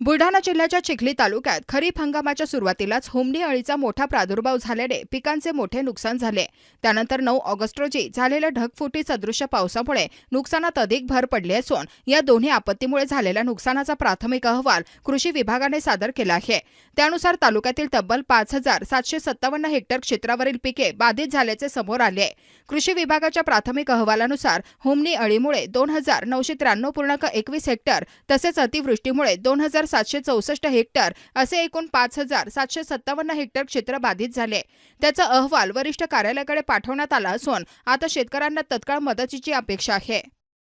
बुलढाणा जिल्ह्याच्या चिखली तालुक्यात खरीप हंगामाच्या सुरुवातीलाच होमणी अळीचा मोठा प्रादुर्भाव झाल्याने पिकांचे मोठे नुकसान झाले. त्यानंतर नऊ ऑगस्ट रोजी झालेल्या ढगफुटी सदृश्य पावसामुळे नुकसानात अधिक भर पडली असून या दोन्ही आपत्तीमुळे झालेल्या नुकसानाचा प्राथमिक अहवाल कृषी विभागाने सादर केला आहे. त्यानुसार तालुक्यातील तब्बल पाच हजार सातशे सत्तावन्न हेक्टर क्षेत्रावरील पिके बाधित झाल्याचे समोर आले आहे. कृषी विभागाच्या प्राथमिक अहवालानुसार होमणी अळीमुळे दोन हजार नऊशे त्र्याण्णव पूर्णांक एकवीस हेक्टर तसेच अतिवृष्टीमुळे दोन हजार सातशे चौसष्ट हेक्टर असे एकूण पाच हजार सातशे सत्तावन्न हेक्टर क्षेत्र बाधित झाले. त्याचा अहवाल वरिष्ठ कार्यालयाकडे पाठवण्यात आला असून आता शेतकऱ्यांना तत्काळ मदतीची अपेक्षा आहे.